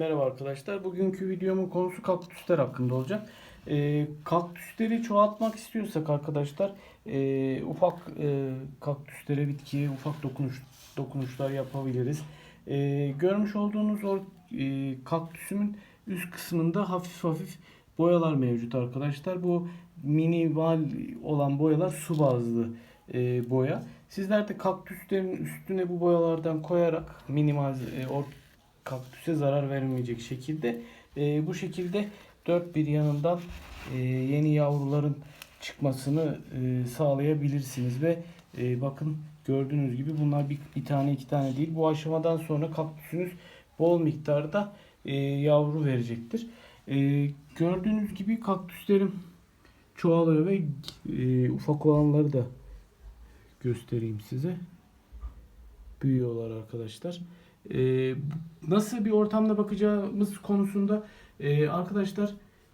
Merhaba arkadaşlar. Bugünkü videomun konusu kaktüsler hakkında olacak. Ee, kaktüsleri çoğaltmak istiyorsak arkadaşlar e, ufak e, kaktüslere bitkiye ufak dokunuş dokunuşlar yapabiliriz. E, görmüş olduğunuz o e, kaktüsümün üst kısmında hafif hafif boyalar mevcut arkadaşlar. Bu minimal olan boyalar su bazlı e, boya. Sizler de kaktüslerin üstüne bu boyalardan koyarak minimal e, kaktüse zarar vermeyecek şekilde e, bu şekilde dört bir yanından e, yeni yavruların çıkmasını e, sağlayabilirsiniz ve e, bakın gördüğünüz gibi bunlar bir, bir tane iki tane değil bu aşamadan sonra kaktüsünüz bol miktarda e, yavru verecektir. E, gördüğünüz gibi kaktüslerim çoğalıyor ve e, ufak olanları da göstereyim size. Büyüyorlar arkadaşlar. Ee, nasıl bir ortamda bakacağımız konusunda e, arkadaşlar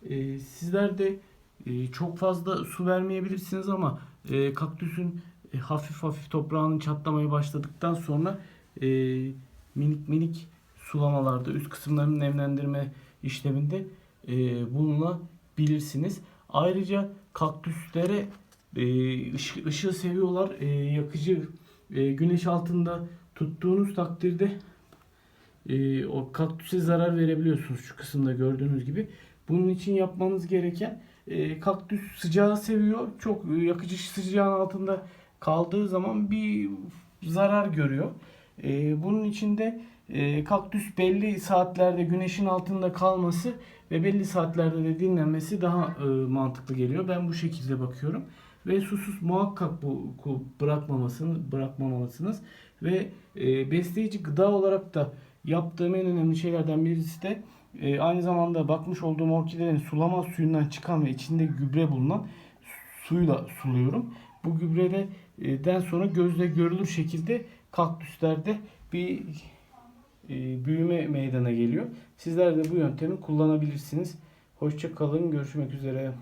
e, sizler de e, çok fazla su vermeyebilirsiniz ama e, kaktüsün e, hafif hafif toprağının çatlamaya başladıktan sonra e, minik minik sulamalarda üst kısımlarını nemlendirme işleminde e, bulunabilirsiniz. Ayrıca kaktüslere e, ışı- ışığı seviyorlar. E, yakıcı e, güneş altında tuttuğunuz takdirde e, o kaktüse zarar verebiliyorsunuz şu kısımda gördüğünüz gibi. Bunun için yapmanız gereken e, kaktüs sıcağı seviyor. Çok yakıcı sıcağın altında kaldığı zaman bir zarar görüyor. E, bunun için de e, kaktüs belli saatlerde güneşin altında kalması ve belli saatlerde de dinlenmesi daha e, mantıklı geliyor. Ben bu şekilde bakıyorum. Ve susuz muhakkak bu bırakmamasını bırakmamalısınız. Ve e, besleyici gıda olarak da yaptığım en önemli şeylerden birisi de e, aynı zamanda bakmış olduğum orkidelerin sulama suyundan çıkan ve içinde gübre bulunan suyla suluyorum. Bu gübrede e, sonra gözle görülür şekilde kaktüslerde bir e, büyüme meydana geliyor. Sizler de bu yöntemi kullanabilirsiniz. Hoşça kalın. Görüşmek üzere.